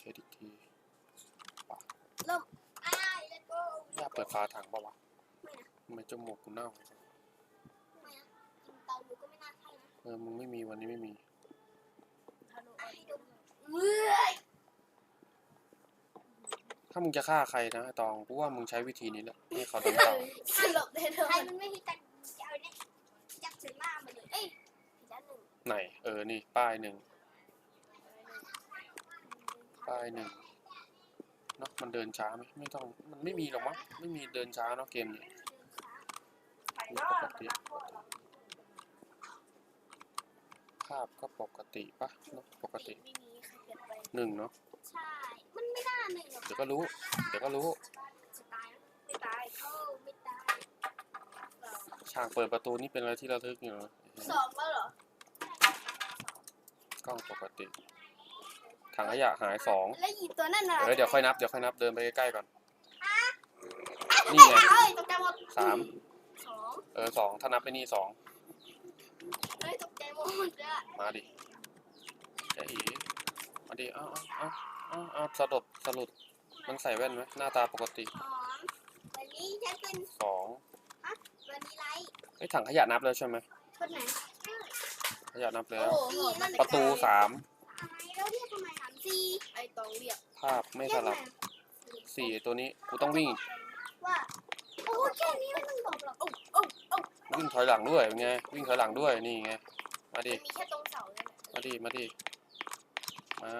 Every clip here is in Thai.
เช็ดอีกทีเริ่มอ้ายเลโก้อยากเปิดฝาถังปะวะไม่นะทำไมจมูกกูเน่าไม่นะกินเตาดูก็ไม่น่าใช่นะเออมึงไม่มีวันนี้ไม่มีให้ดูเมื่อยถ้ามึงจะฆ่าใครนะไอ้ตองกูว่ามึงใช้วิธีนี้แหละให้เขาโดนเต่าสลบเลยใครมันไม่มีตังค์จะเอาเนี่ยจับใส่หน้ามาเลยเอ้ยผิดแล้วหนึ่งไหน เออ นี่ ป้ายหนึ่งป้ายหนึ่งเนาะมันเดินช้าไหมไม่ต้องมันไม่มีหรอกมั้งไม่มีเดินช้าเนาะเกมนี้นี่ปกติภาพก็ปกติปะเนาะปกติไม่มีใครเปลี่ยนไปหนึ่งเนาะใช่มันไม่น่าหนึ่งหรอกเดี๋ยวก็รู้ เดี๋ยวก็รู้จะตายไหมไม่ตายเออไม่ตายฉากเปิดประตูนี่เป็นอะไรที่ระทึกอยู่นะสองแล้วเหรอกล้องปกติ ถังขยะหายสองแล้วอีตัวนั่นน่ะเออเดี๋ยวค่อยนับเดี๋ยวค่อยนับเดินไปใกล้ๆก่อน นี่ไง เอ้ยตกใจหมดสาม สองเออสองถ้านับไปนี่สองเฮ้ยตกใจหมดเลยอะมาดิเจ๊อีมาดิเอ้าเอ้าเอ้าเอ้าสรุปสรุปมันใส่แว่นไหมหน้าตาปกติสองวันนี้ฉันเป็นสองวันนี้ไลฟ์ไอ้ยถังขยะนับแล้วใช่ไหมคนไหนขยะนับแล้ว โอ้โหมันประตูสาม ทำไมแล้วเรียกทำไม ถามสี่ไอ้ตองเรียกภาพไม่สลับสี่ตัวนี้กูต้องวิ่งว่าโอ้แค่นี้ไม่ต้องบอกหรอกโอ้โอ้โอ้วิ่งถอยหลังด้วยไงวิ่งถอยหลังด้วยนี่ไงมาดิมันมีแค่ตรงเสาเลยแหละมาดิมาดิมา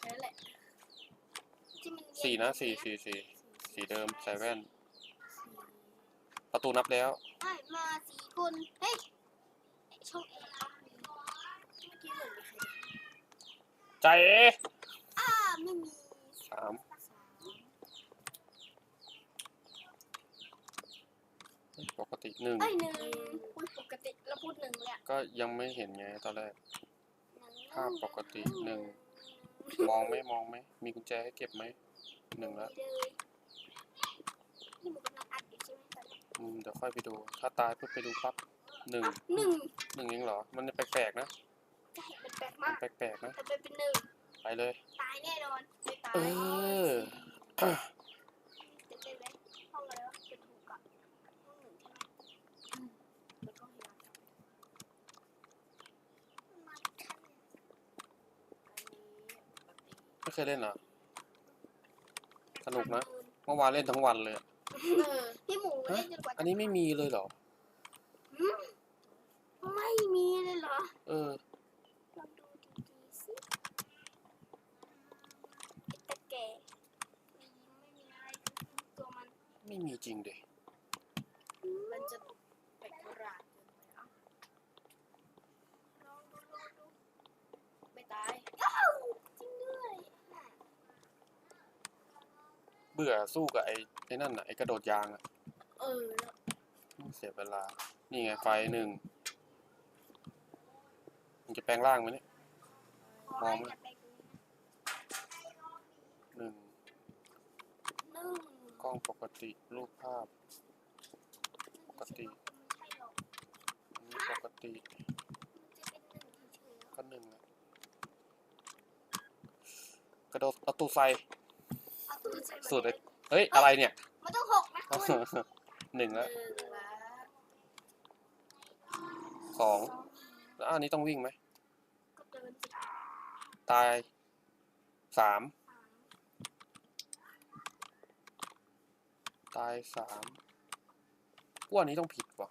แค่นั้นแหละที่มันเรียกสี่นะสี่สี่สี่สีเดิมใส่แว่น ประตูนับแล้วไม่มาสี่คนเฮ้ยช่องเอเมื่อกี้เหมือนมีใคร ใจเอ๋อ่าไม่มีสามสามปกติหนึ่งเอ้ยหนึ่งพูดปกติแล้วพูดหนึ่งเลยอะก็ยังไม่เห็นไงตอนแรกหนึ่งภาพปกติหนึ่งมองไหมมองไหมมีกุญแจให้เก็บไหมหนึ่งแล้วเลยนี่มันกำลังอัดอยู่ใช่ไหมตอนนี้อืมเดี๋ยวค่อยไปดู ถ้าตายเพื่อไปดูปั๊บหนึ่งอะหนึ่งหนึ่งเองเหรอ มันแปลกๆนะใช่มันแปลกมัมานกแปลกๆนะแต่เป็นเป็นหนึ่งไปเลย ตายแน่นอนไม่ตายเออจะเป็นไหมห้องอะไรวะเป็นถูกอะห้องหนึ่งใช่ไหมอืมเป็นห้องพยายามจับมาทันอันนี้ปกติไม่เคยเล่นเหรอ สนุกนะ เมื่อวานเล่นทั้งวันเลยอะเออพี่หมูเล่นจนกว่าอันนี้ไม่มีเลยเหรอ หืมไม่มีเลยเหรอ เออ ลองดูดีๆสิไอ้ตะแก่ไม่มีอะไรตัวมัน ไม่มีจริงเด็ มันจะแปลกประหลาดเกินไปอะลองดูลองดูไม่ตายอ้าวจริงด้วยอะ เบื่อ สู้กับไอ้ไอ้นั่นน่ะไอ้กระโดดยางอะเออแล้วเสียเวลา นี่ไงไฟหนึ่งมันจะแปลงร่างไหมเนี่ยขอให้อย่าไปดูนะหนึ่งหนึ่งกล้องปกติรูปภาพ ปกติไม่ใช่หรอกอันนี้ปกติมันจะเป็นหนึ่งเฉยๆก็หนึ่งอะกระโดดเอาตูไฟเอาตัวใส่มาสุดเลย เลยเฮ้ย อะไรเนี่ย มันต้องหกนะคุณหนึ่งหแล้วนึ่งละสองแล้วอันนี้ต้องวิ่งไหมก็เดินสิตายสามสามตายสามกูว่าอันนี้ต้องผิดว่ะ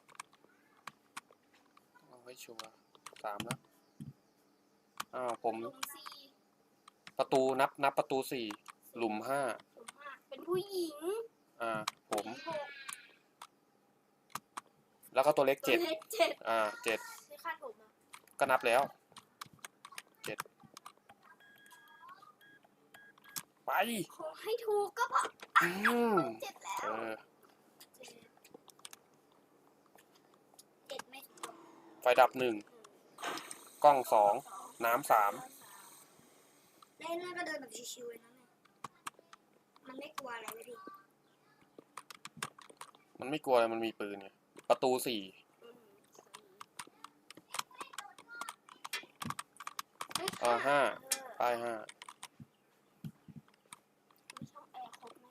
เอาให้ชัวร์สามแล้วอ้าวผมหลุมสี่ประตูนับนับประตูสี่หลุมห้าหลุมห้า เป็นผู้หญิงอ่าผม หกแล้วก็ตัวเล็กตัวเจ็ดเล็กเจ็ดอ่าเจ็ดไม่คาดผมอะก็นับแล้วเจ็ดไปขอให้ถูกก็พออืมเจ็ดแล้เอวอเจ็ดเจ็ดไม่ถูกไฟดับหนึ่งกล้องสองน้ำสามเล่นแล้วก็เดินแบบชิวๆเลยนะเนี่ย มันไม่กลัวอะไรเลยพี่มันไม่กลัวอะไรมันมีปืนไงประตูสี่อ่าห้าเอป้ายห้ามี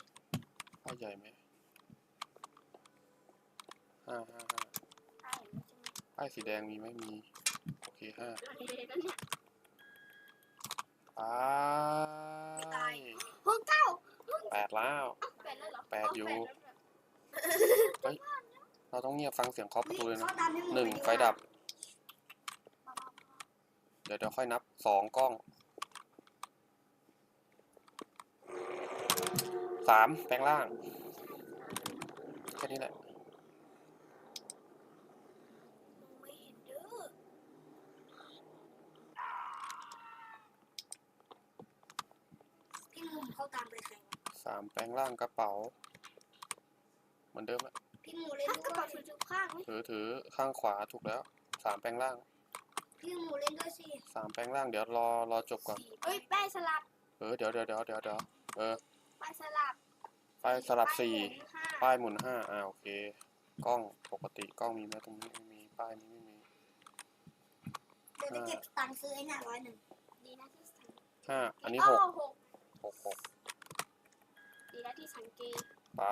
อป้ายใหญ่ไหมห้าห้าห้าไม่ป้ายสีแดงมีไหมมีโอเคห้าอ่าไหกเก้า แปดแล้วแปดแล้วเหรอแปดอยู่แปดแล้วเหรอเราต้องเงียบฟังเสียงเคาะประตูเลยนะข้อตามให้มหนึ่งดีกว่าไฟดับ เดี๋ยวเดี๋ยวค่อยนับสองกล้องสามแปลงล่าง แค่นี้แหละ ไม่เห็นเด้อ พี่หมูเข้าตามไปใครวะ สามแปลงล่างกระเป๋า เหมือนเดิมอะพี่หมูเล่นถ้ากด้ระวเป๋ายถือจุกข้างไหมถือถือข้างขวาถูกแล้วสามแปลงล่างพี่หมูเล่นด้วยสิสามแปลงล่างเดี๋ยวรอรอจบก่อนสี่เอ้ยแป้งสลับเออเดี๋ยวเดี๋ยวเดี๋ยวเดี๋ยวเดี๋ยวเออแป้งสลับไฟสลับสี่ป้ายหมุนห้าป้ายหมุนห้าอ่าโอเค กล้องปกติกล้องมีไหมตรงนี้ไม่มีป้ายนี้ไม่มีเดี๋ยวจะเก็บตังค์ซื้อไอ้น่ะร้อยหนึ่งดีนะที่สังห้าอันนี้อ้หกหกหก หกดีนะที่สังเกตไป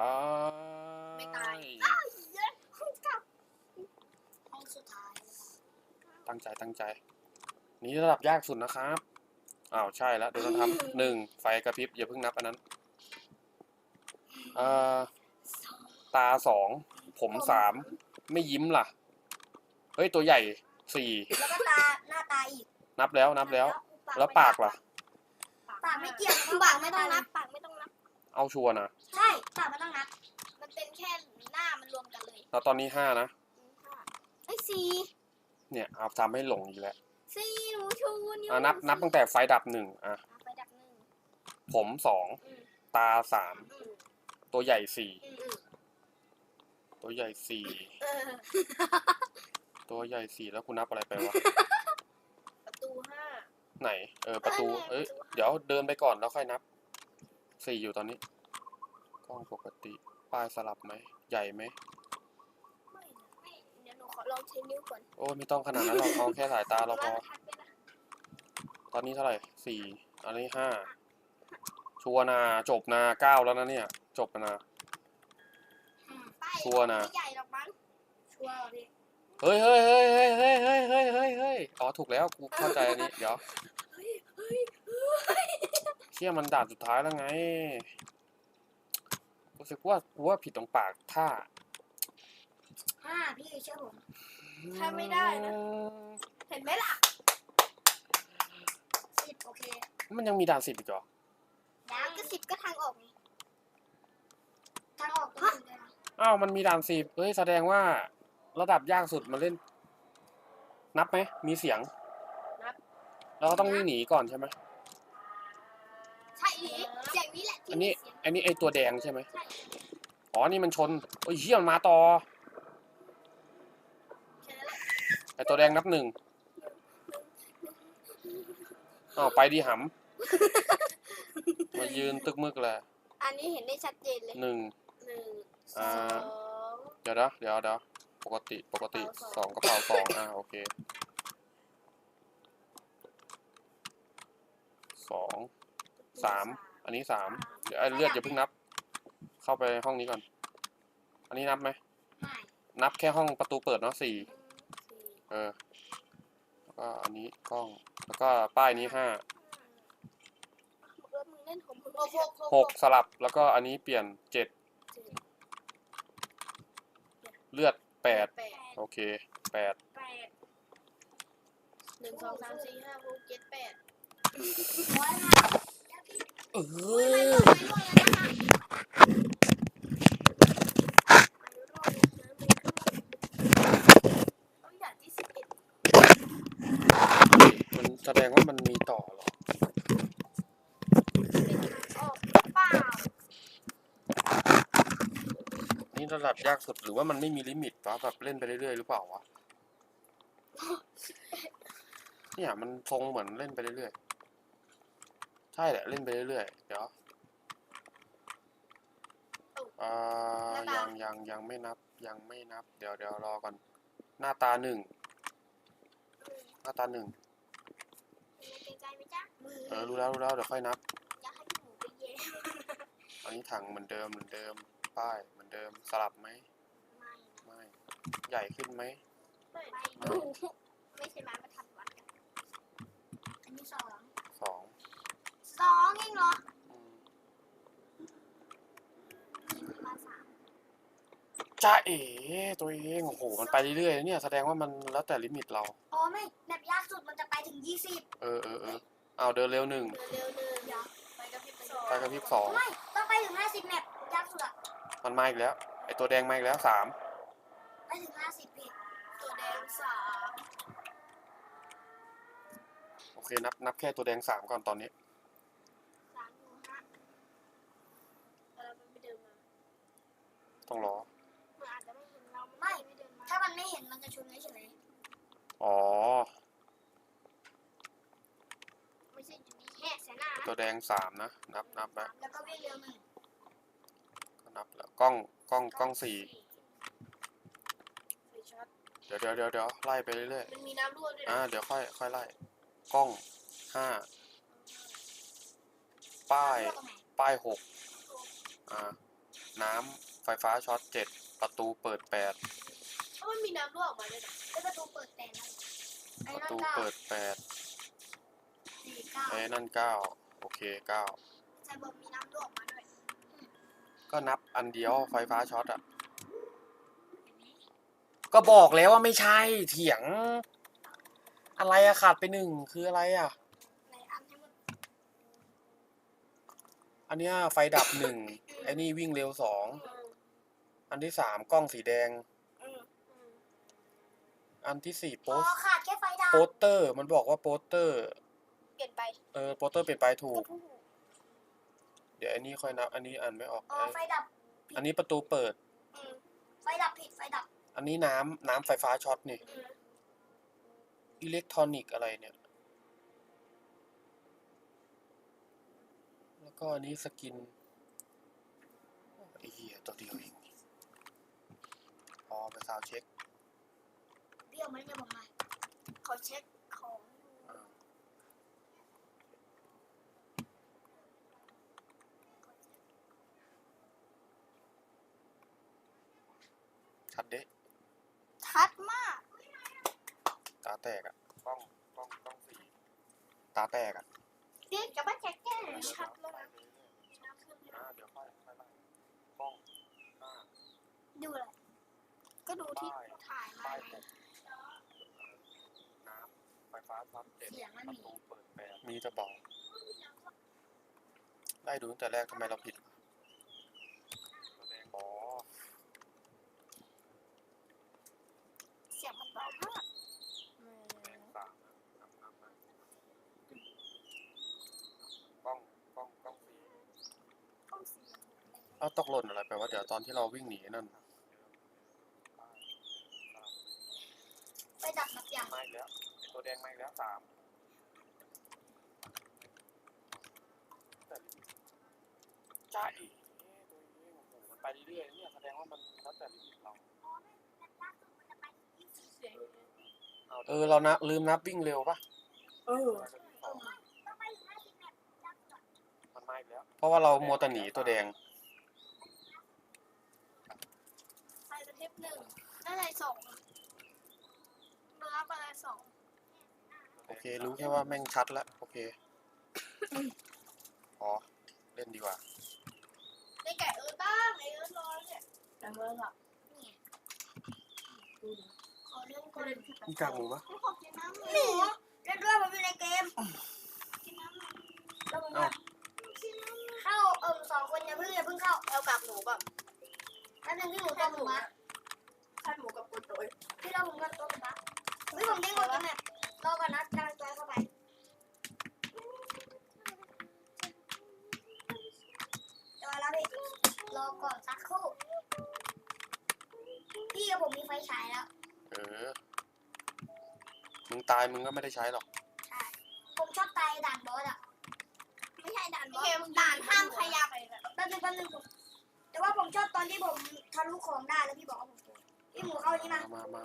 ไม่ตายอ้าวเยอะห้องเก้าห้องสุดท้ายตั้งใจตั้งใจ นี่ระดับยากสุดนะครับอ้าวใช่แล้วเดี๋ยวเราทำหนึ่งไฟกระพริบอย่าเพิ่งนับอันนั้นเอ่อตาสองผมสามไม่ยิ้มล่ะ เฮ้ย ตัวใหญ่สี่แล้วก็ตาหน้าตาอีก นับแล้วนับแล้ว แล้วปากล่ะ ปากไม่เกี่ยวปากไม่ต้องนับ เอาชัวร์นะใช่ปากไม่ต้องนับ มันเป็นแค่หน้ามันรวมกันเลยแล้วตอนนี้ห้านะไอ้ยสี่เนี่ยเอาทำให้หลงอีกแล้วสี่หนูชูนิ้วอะนับนับตั้งแต่ไฟดับหนึ่งอะไปดับหนึ่งผมสองอืมตาสามอืมตัวใหญ่สี่อืมอืมตัวใหญ่สี่เออตัวใหญ่สี่แล้วคุณนับอะไรไปวะ ประตูห้าไหนเออประตูเออเนี่ยเอ้ยประตูเดี๋ยวเดินไปก่อนแล้วค่อยนับ สี่อยู่ตอนนี้ กล้องปกติป้ายสลับไหม ใหญ่ไหม ไม่นะไม่เดี๋ยวหนูขอลองใช้นิ้วก่อนโอ้ไม่ต้องขนาดนั้นหรอกเอาแค่สายตาเราพอ ว่ทักไปนะตอนนี้เท่าไหร่สี่อันนี้ห้าชัวร์นาจบนาเก้าแล้วนะเนี่ย จบนะป้ายชัวร์นะ ไม่ใหญ่หรอกมั้งชัวร์ดิเฮ้ยเฮ้ยเฮ้ยเฮ้ยเฮ้ยเฮ้ยเฮ้ยเฮ้ยเฮ้ยอ๋อถูกแล้วกูเข้าใจอันนี้ เดี๋ยว เฮ้ยเฮ้ยเชี่ย มันด่านสุดท้ายแล้วไงรู้สึกว่ากูว่าผิดตรงปากท่าห้าพี่เชื่อผมถ้าไม่ได้นะ เห็นไหมล่ะสิบโอเค มันยังมีด่านสิบอีกเหรอดาวก็สิบก็ทางออกไงทางออกก็มีด้วยนะอ้าวมันมีด่านสิบเฮ้ยแสดงว่า ระดับยากสุดมันเล่น นับไหมมีเสียงนับแล้วก็ต้องวิ่งหนีก่อนใช่ไหม นี้แหละที่อันนี้มีเสียงอันนี้ไอตัวแดงใช่ไหมใช่อ๋อ นี่มันชนโอ้ยเฮียมันมาต่อแค่นั้นแหละไอตัวแดงนับหนึ่งอ้าวไปดีหำมายืนตึกมึกเลยอันนี้เห็นได้ชัดเจนเลยหนึ่ง หนึ่งสอ่า องเดี๋ยวนะเดี๋ยวเดี๋ยวปกติปกติกระสเป๋าองกระเป๋าสองอ่าโอเคสอง สาม อันนี้สามเดี๋ยวไอ้เลือดอย่าเพิ่งนับ เข้าไปห้องนี้ก่อน อันนี้นับไหมไม่นับแค่ห้องประตูเปิดเนาะสี่สี่เออ แล้วก็อันนี้กล้อง แล้วก็ป้ายนี้ห้าเออมึงเล่นของมึงหกหกหกสลับ แล้วก็อันนี้เปลี่ยนเจ็ดเจ็ดเลือดแปดแปด โอเคแปดแปดหนึ่งสองสามสี่ห้าหกเจ็ดแปดร้อยห้า เออมันแสดงว่ามันมีต่อเหรอนี่ระดับยากสุดหรือว่ามันไม่มีลิมิตวะแบบเล่นไปเรื่อยๆหรือเปล่าวะเนี่ยมันทรงเหมือนเล่นไปเรื่อยๆ ใช่แหละ เล่นไปเรื่อยๆ เดี๋ยวอ่ายังยังยังไม่นับยังไม่นับ เดี๋ยวเดี๋ยวรอก่อน หน้าตาหนึ่งหน้าตาหนึ่งเป็นไงเกรงใจไหมจ๊ะมือเออรู้แล้วรู้แล้วเดี๋ยวค่อยนับอยากให้พี่หมูไปเย่อันนี้ถังเหมือนเดิมเหมือนเดิม ป้ายเหมือนเดิมสลับไหมไม่ไม่ใหญ่ขึ้นไหมไม่ไม่ดูไม่ใช่ไม้บรรทัดวัดกันอันนี้สองสอง สองเองเหรออืมมาสามจ้าเอ๋ตัวเองโอ้โหมันไปเรื่อยๆเนี่ยแสดงว่ามันแล้วแต่ลิมิตเรา อ๋อไม่แบบยากสุดมันจะไปถึงยี่สิบเออเออเออเอาเดินเร็วหนึ่งเร็วๆหนึ่งเดี๋ยวไปกระพริบสองไปกระพริบสองไม่ต้องไปถึงห้าสิบแบบยากสุดอะมันมาอีกแล้วไอตัวแดงมาอีกแล้วสามไปถึงห้าสิบพี่ตัวแดงสามโอเคนับนับแค่ตัวแดงสามก่อนตอนนี้ สามอยู่ห้า แล้วมันไม่เดินมา ต้องรอ มันอาจจะไม่เห็นเราไม่ไม่เดินมาถ้ามันไม่เห็นมันจะชนเฉยอ๋อไม่ใช่อยู่ดีแค่เสียหน้านะตัวแดงสามนะ นับนับแล้วๆแล้วก็วิ่งเร็วหนึ่งก็นับแล้วกล้องกล้องกล้องสี่ไฟช็อตเดี๋ยวเดี๋ยวเดี๋ยวเดี๋ยวไล่ไปเรื่อยมันมีน้ำรั่วด้วยๆอ่านะเดี๋ยวค่อยค่อยไล่กล้องห้าป้ายตรงไหนป้ายหกอ่า น้ำ ไฟฟ้าช็อตเจ็ดประตูเปิดแปดเพราะมันมีน้ำรั่วออกมาด้วยนะแล้วประตูเปิดแต่แล้วไอ้ประนั่นตูเก้าเปิดแปดสี่เก้าไอ้นั่นเก้าโอเคเก้าใส่บอมมีน้ำรั่วออกมาด้วยก็นับอันเดียวไฟฟ้าช็อตอะก็บอกแล้วว่าไม่ใช่เถียง อะไรอะขาดไปหนึ่งคืออะไรอะในอันให้มันอันเนี้ยไฟดับหนึ่งไอ้นี่วิ่งเร็วสองอั นที่สามกล้องสีแดง อืมอันที่สี่โปอ๋อสขาดแค่ไฟดับโปสเตอร์ มันบอกว่าโปสเตอร์ เปลี่ยนไปเออโปสเตอร์เปลี่ยนไปถูก เดี๋ยวอันนี้ค่อยนับ อันนี้อ่านไม่ออก อ๋อเอ้ยไฟดับ อันนี้ประตูเปิด อืมไฟดับผิดไฟดับอันนี้น้ำน้ำไฟฟ้าช็อตนี่ อืมอิเล็กทรอนิกอะไรเนี่ย แล้วก็อันนี้สกินไอ้เหี้ยตัวเดียวเองพอ ไปซาวด์เช็คพี่เอามาเนี่ยผมมาเขาเช็คของอยู่อ่าชัดเด้ชัดมาก ตาแตกอะกล้องกล้องกล้องสีตาแตกอะเด็กจะมาแจกแก้ชัดแล้วนะอ่าเดี๋ยวค่อยค่อยไล่กล้องห้าดูเลย ก็ดูที่ป้ายถ่ายมาป้ายไงหกน้ำไฟฟ้าช็อตเจ็ดเสียงมันประมีตูเปิดแปดมีแต่บอกได้ดูตั้งแต่แรกทำไมเราผิดตัวแดงอ๋อเสียงมันเบามากแดงสามนะนำนำมากล้องกล้องกล้องสีต้องเสียงเอาตกหล่นอะไรไปวะเดี๋ยวตอนที่เราวิ่งหนีนั่น ไฟดับนับอ ย่างมาอีกแล้วไอ้ตัวแดงมาอีกแล้วสามจ้าอีตัวเองโอ้โหมันไปเรื่อยๆเนี่ยแสดงว่ามันแล้วแต่ลิมิตเราเสียงเออเรานะลืมนับวิ่งเร็วปะเออมันมาอีกแล้วเพราะว่าเรามัวแต่หนีตัวแดงไฟกระพริบหนึ่งอะไรสองเนื้อไปเลยสอง โอเครู้แค่ว่าแม่งชัดแล้วโอเคอ๋อเล่นดีกว่าในแกะเออบ้างไอเออร้อนเนี่ยแต่เมื่อหลับขอเรื่องก็ก่อนเล่นมีกากหมูปะไม่ขอกินน้ำเลยหนูเล่นด้วยผมอยู่ในเกมกินน้ำหน่อยแล้วผมก็เข้าเอิมสองคนอย่าเพิ่งอย่าเพิ่งเข้าเอากากหมูก่อนแป๊บนึงพี่หมูตัวหมูมาข้าวหมูกับกุ้ยโต้ยพี่เราผมก็ตัวหมูมาเฮ้ยผมยิงหมดแล้วแม่รอก่อนนะกำลังจอยเข้าไปจอยแล้วพี่รอก่อนสักครู่พี่กับผมมีไฟฉายแล้ว เออ มึง ตายมึงก็ไม่ได้ใช้หรอก ใช่ผมชอบตายด่านบอสอะไม่ใช่ด่านบอสเกมด่านห้ามขยับแป๊บนึงแป๊บนึงผมแต่ว่าผมชอบตอนที่ผมทะลุของได้แล้วพี่บอกว่าผมโกงพี่หมูเข้านี่มามามามา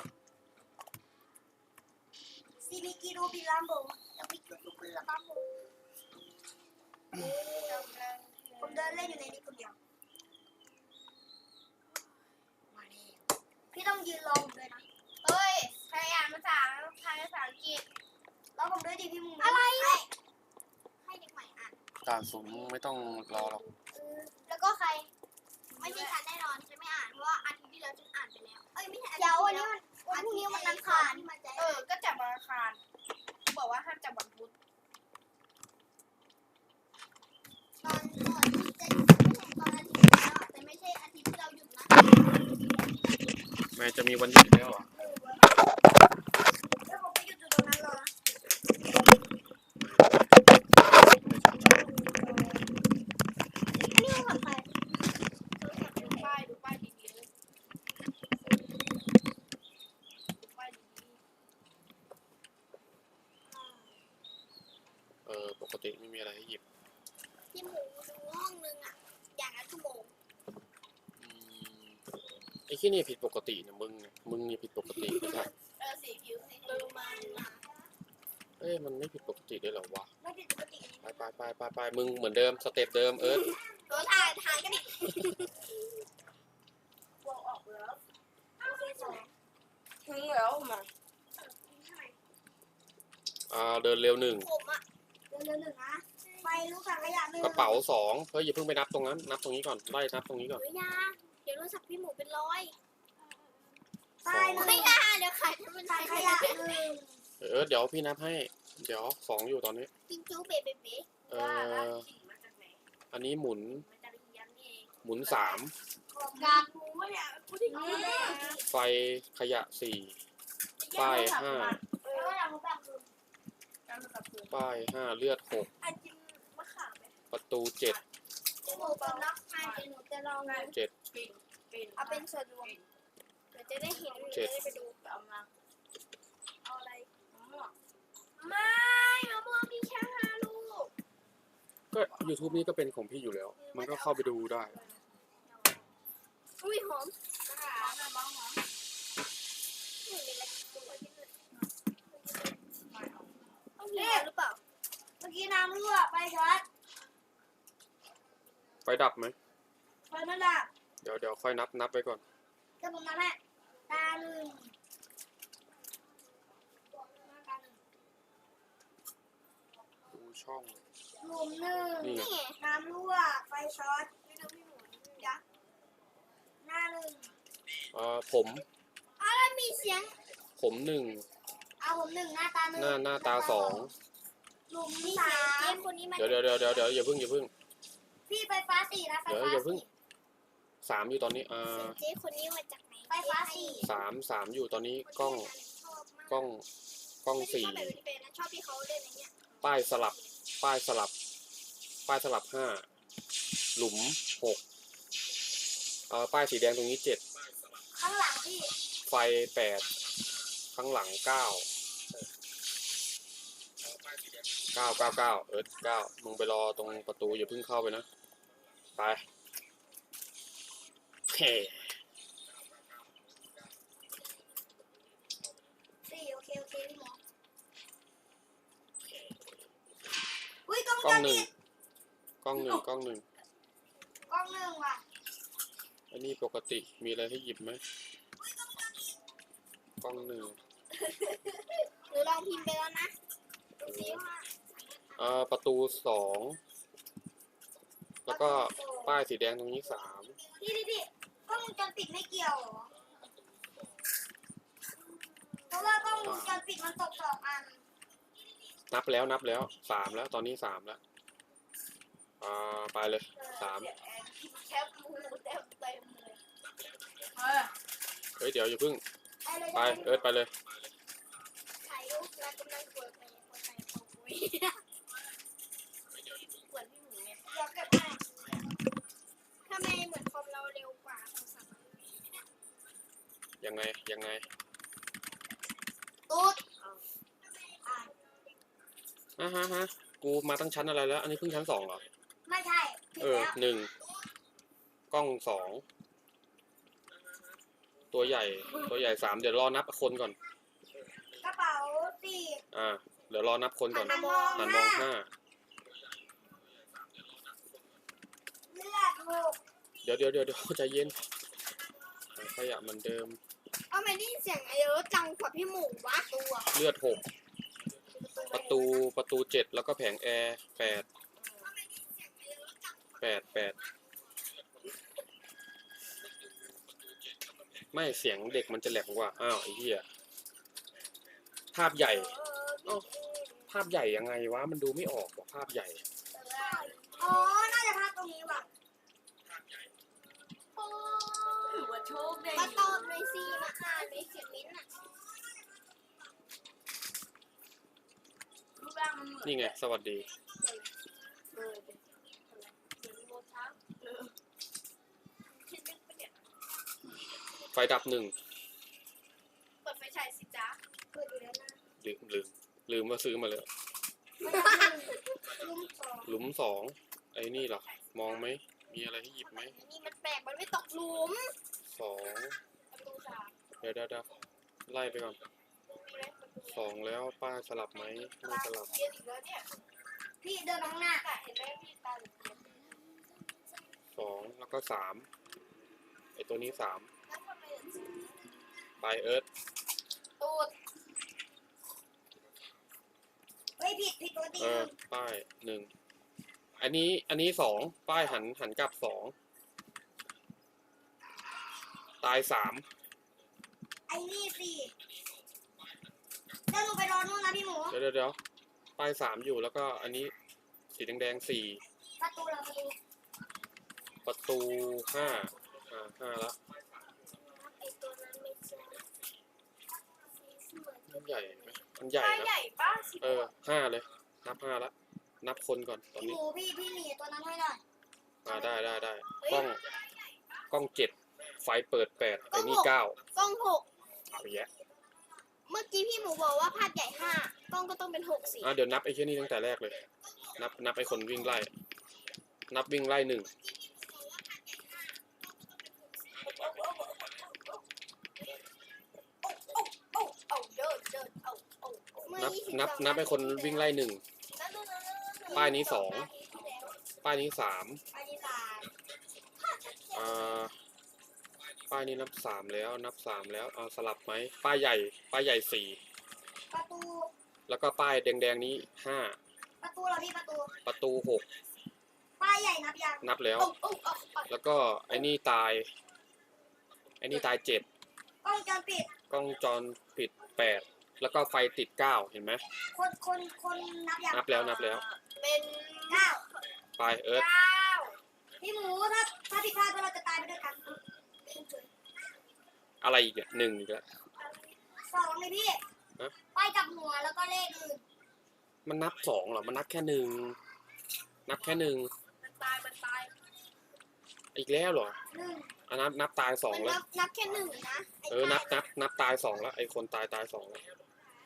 ซีบิกิรูบิลัมโบแล้วบิกิรูบิลัมโบผม เดินเล่นอยู่ในนี้คนเดียว มาแล้ว พี่ต้องยืนรอผมด้วยนะ เฮ้ย ใครอ่านภาษาไทยภาษาอังกฤษ รอผมด้วยดิพี่มุง อะไร ให้ ให้เด็กใหม่อ่าน ด่านศูนย์ ไม่ต้องรอหรอกเออแล้วก็ใคร ไม่ใช่ฉันแน่นอนฉันไม่อ่านเพราะว่าอาทิตย์ที่แล้วฉันอ่านไปแล้ว เอ้ยไม่ใช่อาทิตเดี๋ยวย์วันที่นี้แล้วมันวันพรุ่งนี้มันอังคารเออ ก็จับวันอังคารบอกว่าห้ามจับวันพุธตอนก่อนที่จะไม่ใช่ตอนอาทิตย์ที่แล้วอะแต่ไม่ใช่อาทิตย์ที่เราหยุดนะ ไม่จะมีวันหยุดอีกแล้วเหรอ แล้วผมไปหยุดอยู่ตรงนั้นรอนะอันนี้มันกับใคร ดูป้ายดูป้ายดีๆเลยดูป้ายดี เออปกติไม่มีอะไรให้หยิบ ๆที่หมูดูห้องนึงอะ อย่างละชั่วโมง อืมไอ้ที่นี่ผิดปก ติเนี่ยมึงเนี่ยมึงเนี่ยผิดปกติไม่ใช่เออสีผิวสีลงมามาเอ้ยมันไม่ผิดปกติด้วยเหรอวะไม่ผิดปกติไปไปไปไปไปมึงเหมือนเดิมสเต็ปเดิมเอิร์ธตัวถ่ายถ่ายกันดิบวกออกแล้วโอเคสองถึงแล้วมาอ่าเดินเร็วหนึ่งผมอะเร็วๆหนึ่งนะไปลูกสังขยะหนึ่งกระเป๋าสองเฮ้ยอย่าเพิ่งไปนับตรงนั้น นับตรงนี้ก่อนไล่นับตรงนี้ก่อนเฮ้ยยาเดี๋ยวโทรศัพท์พี่หมูเป็นร้อย ตายหนึ่ไม่งยาเดี๋ยวขายจะเป็นสังขยะหนึ่งเออเดี๋ยวพี่นับให้ เดี๋ยวสองอยู่ตอนนี้ จิ้งจู้เบเบเบเอออันนี้หมุนมันจะเป็นยันนี่เองหมุนสามกากหมูเนี่ยพูดถึงนี่เลยไฟขยะสี่ป้ายห้าเอออยากรู้แบบคือป้ายห้าเลือดหกอันจิมมะขามไหมประตูเจ็ดหมูกับนักทานเดี๋ยวหนูจะลองดูเจ็ดเอาเป็นส่วนรวม เดี๋ยวจะได้เห็นเจ็ดจะได้ไปดูเอามาเอาอะไรมะม่วงไม่มะม่วงมีแค่ห้าลูกก็ YouTube นี่ก็เป็นของพี่อยู่แล้ว มันก็เข้าไปดูได้ อุ้ยหอมหอมหอมหอมนี่มีอะไรตัวที่หนึ่งต้องมีอะไรหรือเปล่า เมื่อกี้น้ำรั่วไปช็อตไฟดับไหมไปนั่นแหละเดี๋ยวเดี๋ยวค่อยนับนับไปก่อน จะผมน้ำแม่ ตาหนึ่งตาหนึ่งดูช่องหลุมหนึ่งนี่ไงนี่น้ำรั่วไฟช็อตไม่ต้องพี่หมูยักษ์หน้าหนึ่งเอ่อผมมันมีเสียง ผมหนึ่งเอาผมหนึ่งหน้าตาหนึ่งหน้าหน้าตาสองหลุมมีสาเสียงเจ๊มคนนี้มาเดี๋ยวเดี๋ยวเดี๋ยวเดี๋ยวเดี๋ยวอย่าเพิ่งอย่าเพิ่งพี่ไฟฟ้าสี่นะไฟเดี๋ยวฟ้าอย่าเพิ่งสี่สามอยู่ตอนนี้อ่า เจ๊คนนี้มาจาก ไหนไฟฟ้าสี่สามสามอยู่ตอนนี้กล้องกล้องกล้องสี่ชอบแบบนี้เป็นนะชอบที่เขาเล่นอย่างเงี้ยป้ายสลับ ป้ายสลับ ป้ายสลับห้าหลุมหกเอ่อป้ายสีแดงตรงนี้เจ็ดข้างหลังพี่ไฟแปดข้างหลังเก้าเก้าเก้าเก้าเออเก้ามึงไปรอตรงประตูอย่าเพิ่งเข้าไปนะ ไปเฮ้ สี่โอ เคโอเคพี่หมออุ้ยกล้องกล้องจหนึ่ง ปิดกล้องหนึ่งกล้องหนึ่ง กล้องหนึ่งว่ะอันนี้ปกติมีอะไรให้หยิบไหมกล้องหนึ่งหรือลองพิมพ์ไปแล้วนะดูซิว่าอ่อประตูสองแล้วก็ป้ายสีแดงตรงนี้สามพี่พี่พี่กล้องวงจรปิดไม่เกี่ยวเหรอะว่ากล้องวงจรปิดมันตกสองอัน นับแล้วนับแล้วสามแล้ว ตอนนี้สามแล้วอ่าไปเลยสามแคปหมูเต็มเต็มเลยเฮ้ยเดี๋ยวอย่าเพิ่งไปเลยไปเอิร์ธไปเลยถ่ายรูปแล้วกำลังกดไปกดไปกดคุยเหมือนพี่หมูเนี่ยเดี๋ยวเก็บให้ทำไมเหมือนคอมเราเร็วกว่าโทรศัพท์ยังไงยังไง ตูดอ่าอะฮะฮะกูมาตั้งชั้นอะไรแล้ว อันนี้เพิ่งชั้นสองเหรอ ไม่ใช่ผิดเออแล้วหนึ่งกล้องสองตัวใหญ่ตัวใหญ่สามเดี๋ยวรอนับคนก่อน กระเป๋าสี่อ่า เดี๋ยวรอนับคนก่อนหันมามองหันมองห้านดี๋ยวเดี๋ยวเดี๋ยวเดี๋ยวใจเย็นถังขยะเหมือนเดิม เอาไม่ได้ยินเสียงไอ้เออจังกว่าพี่หมูวะตัวเลือดหกประตูประตูเจ็ดแล้วก็แผงแอร์แปดแปดแปดไม่เสียงเด็กมันจะแหลมกว่า อ้าวไอ้เหี้ยภาพใหญ่เอ้าภาพใหญ่ยังไงวะ มันดูไม่ออกว่าภาพใหญ่ อ๋อ น่าจะพลาดตรงนี้ว่ะ ถือว่าโชคดีมาตอบหน่อยสิมาอ่านในเขียนมิ้นท์อะรูปร่างมันเหมือนนี่ไง สวัสดี เออเป็นเหมือนโมทัสเออคิดนึกปะเนี่ยไฟดับหนึ่งเปิดไฟฉายสิจ๊ะเกิดอยู่แล้วนะลืมลืมลืมว่าซื้อมาเลยลุงสองหลุมสองไอ้นี่เหรอ มองไหม มีอะไรให้หยิบไหม นี่มัน หลุมสองประตูสามเดี๋ยวเดี๋ยวเดี๋ยวไล่ไปก่อนมีไหมประตูสองแล้วป้าสลับไหมไม่สลับ เรียนอีกแล้วเนี่ยพี่เดินมาข้างหน้ากะเห็นไหมพี่ตาเหลือกสองแล้วก็สามไอตัวนี้สามแล้วทำไมถึงไปเอิร์ธตูดเฮ้ยผิดผิดปกติเออป้ายหนึ่งอันนี้อันนี้สองป้ายหันหันกลับสอง ตายสามไอ้นี่สี่เดินลงไปรอนู่นนะพี่หมู เดี๋ยวเดี๋ยวเดี๋ยวป้ายสามอยู่แล้วก็อันนี้สีแดงๆสี่ประตูเราประตูประตูห้าอ่าห้าละไอ้ตัวนั้นไม่ใช่มันใหญ่ไหมมันใหญ่ป้านะใหญ่ป้าสิบเออห้าเลย นับห้าละ นับคนก่อนตอนพี่หนี้ มูพี่พี่หนีตัวนั้นให้หน่อยอ่าได้ได้ได้กล้องกล้องเจ็ดไฟ เปิดแปดไอ้นี่เก้ากล้องหกเอาแยะเมื่อกี้พี่หมูบอกว่าภาพใหญ่ห้ากล้องก็ต้องเป็นหกสิอะเดี๋ยวนับไอ้เช่นนี้ตั้งแต่แรกเลย นับนับไอ้คนวิ่งไล่ นับวิ่งไล่หนึ่งโอ้เอาเดินเดินเอาเอาเอานับนับนับไอ้คนวิ่งไล่หนึ่ง ป้ายนี้สอง ป้ายนี้สามไปที่สามอ่า ป้ายนี้นับสามแล้วนับสามแล้วเอาสลับไหมป้ายใหญ่ ป้ายใหญ่สี่ประตู แล้วก็ป้ายแดงๆนี้ห้าประตูเราพี่ประตู ประตูหกป้ายใหญ่นับยังนับแล้วเอาเอาเอาเอาแล้วก็ไอ้นี่ตาย ไอ้นี่ตายเจ็ดกล้องจรปิด กล้องจรปิดแปดแล้วก็ไฟติดเก้าเห็นไหม คนคนคนนับยังนับแล้วนับแล้ว เป็นเก้าไปเอิร์ธเก้าพี่หมูถ้าถ้าผิดพลาดก็เราจะตายไปด้วยกัน อะไรอีกอะหนึ่งอีกแล้วสองเลยพี่ฮะไปกับหัวแล้วก็เลขอื่นมันนับสองเหรอ มันนับแค่หนึ่ง นับแค่หนึ่งมันตายมันตาย อีกแล้วเหรอหนึ่งอันนับนับตายสองมันแล้นัวบนับแค่หนึ่งนะไอ้เออ นับป้ายนับนับตายสองแล้วไอ้คนตายตายสองแล้ว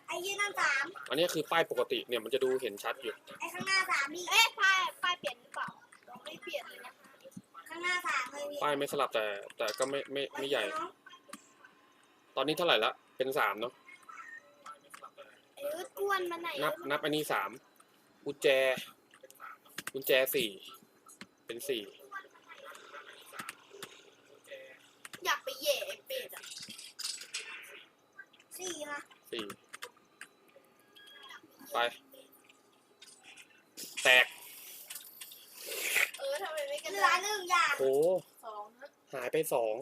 ไอ้ยืนนั่นสามอันนี้คือป้ายปกติเนี่ยมันจะดูเห็นชัดอยู่ ไอ้ข้างหน้าสามพี่เอ๊ะป้ายป้ายเปลี่ยนหรือเปล่าเราไม่เปลี่ยนเลยนะ ข้างหน้าสามเลยพี่ป้ายไม่สลับแต่แต่ก็ไม่ไม่ไม่ใหญ่เนาะตอนนี้เท่าไหร่ละ เป็นสามเนาะเออกวนมาไหนนับนับอันนี้สามกุญแจกุญแจสี่เป็นสี่อยากไปเหย่ไอ้เป็ดอะสี่นะสี่ไป แตกเออ ทำไมไม่กระเหลืโดอดหนึ่งอย่างโอ้สองนะหายไปสอง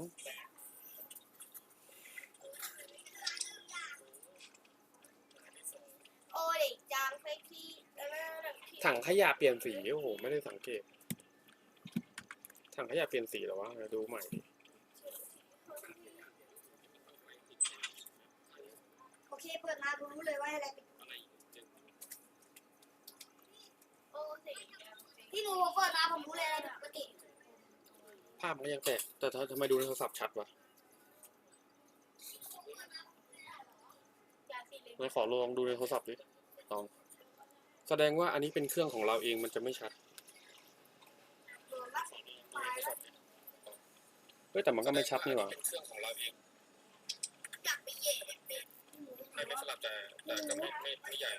โอ้ยจางใส่ขี้แล้วนะแบบขี้ถังขยะเปลี่ยนสีโอ้โหไม่ได้สังเกต ถังขยะเปลี่ยนสีเหรอวะเดี๋ยวดูใหม่ดิโอเค เปิดมารู้เลยว่าอะไรเป็นโอ้สิ พี่หมูเปิดมาผมรู้เลยอะไรปกติภาพมันก็ยังแตกแต่ทำไมดูในโทรศัพท์ชัดวะยาสีเหลืองเราขอลองดูในโทรศัพท์ดิลอง แสดงว่าอันนี้เป็นเครื่องของเราเองมันจะไม่ชัดโดนละตายละเฮ้ยแต่มันก็ไม่ชัดนี่หว่าเครื่องของเราเองอยากไปเหย่ไอ้เป็ดไม่ไม่สลับแต่แต่ก็ไม่ไม่ไม่ใหญ่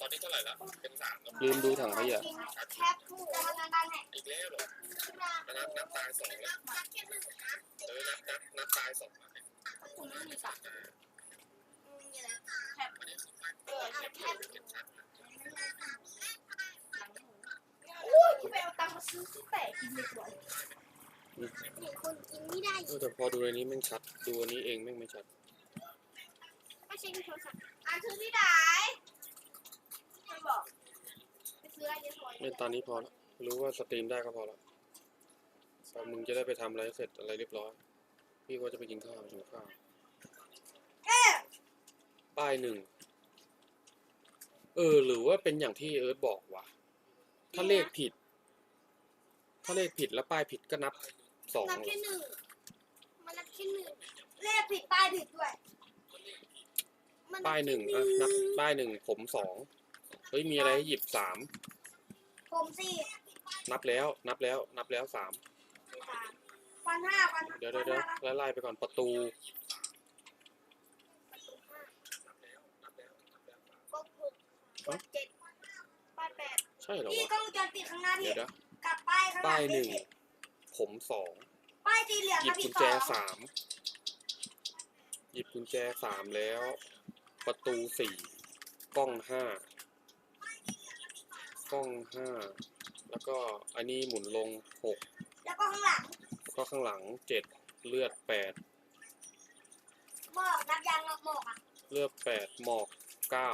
ตอนนี้เท่าไหร่ละเป็นสามลืมดูถังขยะแคบหมูจะทำงานบ้านให้อีกแล้วเหรอนับนับตายสองแล้วเออนับนับนับตายสองคุณไม่มีสัตว์มีอะไรเออแค่แค่หลังหมูอู้ยไปเอาตังค์มาซื้อที่แปะกินดีกว่าเด็กคนกินไม่ได้เออแต่พอดูในนี้แม่งชัด ดูอันนี้เองแม่งไม่ชัดไม่ใช่ที่โทรศัพท์อ่านซื้อที่ไหนไม่บอก ไปซื้ออะไรเยอะพอเนี่ยตอนนี้พอแล้วรู้ว่าสตรีมได้ก็พอแล้วพอมึงจะได้ไปทำอะไรเสร็จอะไรเรียบร้อย พี่ก็จะไปกินข้าวกินข้าวเอ๊ะป้ายหนึ่ง เออ หรือว่าเป็นอย่างที่เอิร์ธบอกว่ะ ถ้าเลขผิด ถ้าเลขผิดแล้วป้ายผิดก็นับสองนับเหรแค่อหนึ่งมันนับแค่หนึ่งเลขผิดป้ายผิดด้วยมันป้ายหนึ่งอะนับป้ายหนึ่งผมสองเฮ้ยมีอะไรให้หยิบสาม ผมสี่นับแล้วนับแล้วนับแล้วสามสามฟันห้าฟันเดี๋ยวเดี๋ยวเดี๋ยวไล่ไล่ไปก่อนประตูก็หกกดเจ็ดป้ายแปดใช่เหรอพี่วะกล้องวงจรปิดข้างหน้าพี่เดี๋ยวเดี๋ยวกลับป้ายข้างหลัป้ายงหนึ่งพี่ผมสองป้ายสีเหลืองหยินะบพี่กุญสแจองสามหยิบกุญแจสามแล้ว ประตูสี่กล้องห้า กล้องห้าแล้วก็อันนี้หมุนลงหกแล้วก็ข้างหลัง แล้วก็ข้างหลังเจ็ดเลือดแปดหมอกนับยางหมอกอะเลือดแปดหมอกเก้า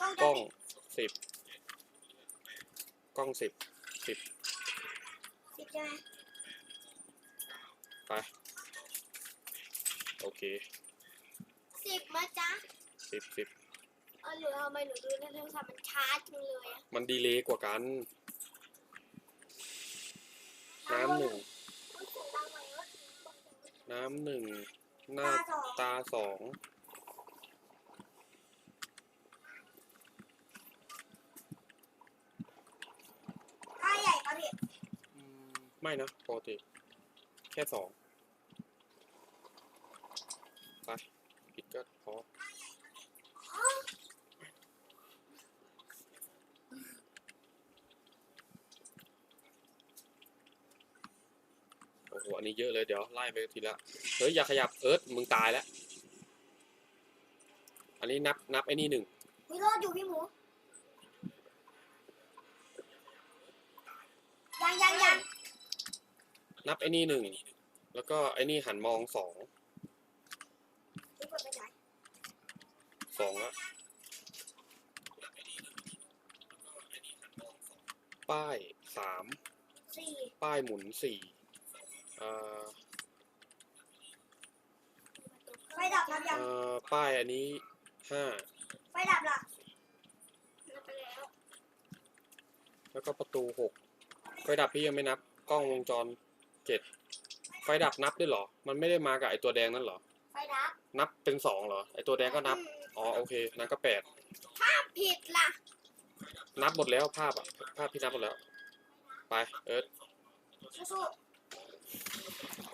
กล้องกล้องจะสิบกล้องสิบสิบติดใช่ไหมไป โอเคสิบมาจ้ะสิบสิบเออหรือทำไมหนูดูในโทรศัพท์มันช้าจังเลยอะมันดีเลยกว่ากัน น้ำหนึ่ง น้ำหนึ่ง หน้าตาสองตาสองป้ายใหญ่ปะพี่อืมไม่นะปกติ แค่สอง ไป ปิดก็พอโอ้โหอันนี้เยอะเลยเดี๋ยวไล่ไปทีละเฮ้ยอย่าขยับเอิร์ธมึงตายแล้ว อันนี้นับนับไอ้นี่หนึ่งมีรอดอยู่พี่หมูยังยังยังนับไอ้นี่หนึ่งแล้วก็ไอ้นี่หันมองสองพี่กดไปไหนสองละป้ายสามสี่ป้ายหมุนสี่ เอ่อไฟดับนับยังเอ่อป้ายอันนี้ห้าไฟดับล่ะนับไปแล้วแล้วก็ประตูหกไฟดับพี่ยังไม่นับกล้องวงจรเจ็ดไฟดับนับด้วยเหรอ มันไม่ได้มากับไอตัวแดงนั่นเหรอ ไฟดับนับเป็นสองเหรอไอตัวแดงก็นับอ๋อโอเคนั่นก็แปดผิดล่ะนับหมดแล้วภาพอะภาพพี่นับหมดแล้ว ไปเอิร์ธสู้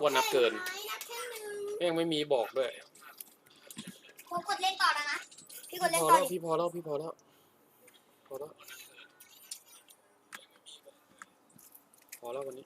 ว่านับเกินไหนับแค่หนึ่งยังไม่มีบอกด้วยผมกดเล่นต่อแล้วนะ พี่กดเล่นพอต่อแล้วดิพี่พอแล้วพี่พอแล้วพอแล้วพอแล้ววันนี้